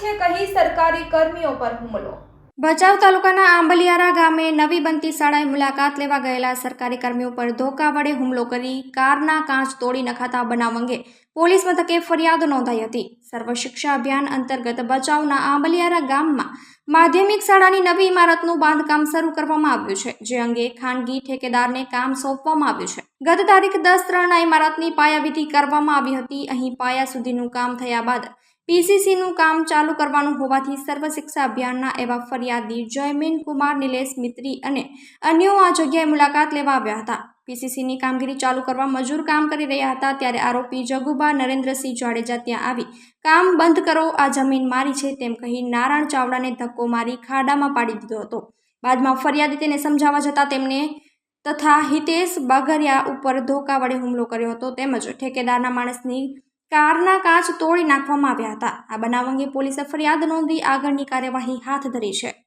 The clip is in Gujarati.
છે કહી સરકારી કર્મીઓ પર હુમલો. ભચાઉ તાલુકાના આંબલિયારા ગામે નવી બનતી શાળાએ મુલાકાત લેવા ગયેલા સરકારી કર્મીઓ પર ધોકા વડે હુમલો કરી કારના કાચ તોડી નખાતા બનાવ અંગે પોલીસ મથકે ફરિયાદ નોંધાઈ હતી. સર્વ શિક્ષા અભિયાન અંતર્ગત ભચાઉના આંબલિયારા ગામમાં માધ્યમિક શાળાની નવી ઇમારતનું બાંધકામ શરૂ કરવામાં આવ્યું છે, જે અંગે ખાનગી ઠેકેદારને કામ સોંપવામાં આવ્યું છે. ગત તારીખ દસ ત્રણ ઇમારતની પાયાવિધિ કરવામાં આવી હતી. અહીં પાયા સુધીનું કામ થયા બાદ પીસીસીનું કામ ચાલુ કરવાનું હોવાથી સર્વ શિક્ષા અભિયાનના એવા ફરિયાદી જયમીન કુમાર, નિલેશ મિત્રી અને અન્યો આ જગ્યાએ મુલાકાત લેવા આવ્યા હતા. પીસીસીની કામગીરી ચાલુ કરવા મજૂર કામ કરી રહ્યા હતા ત્યારે આરોપી જગુબા નરેન્દ્રસિંહ જાડેજા ત્યાં આવી. કામ બંધ કરો, આ જમીન મારી છે, તેમ કહી નારાયણ ચાવડાને ધક્કો મારી ખાડામાં પાડી દીધો હતો. બાદમાં ફરિયાદી તેને સમજાવવા જતાં તેમને તથા હિતેશ બાગરિયા ઉપર ધોકા વડે હુમલો કર્યો હતો. તેમજ ઠેકેદારના માણસની કારના કાચ તોડી નાખવામાં આવ્યા હતા. આ બનાવ અંગે પોલીસે ફરિયાદ નોંધી આગળની કાર્યવાહી હાથ ધરી છે.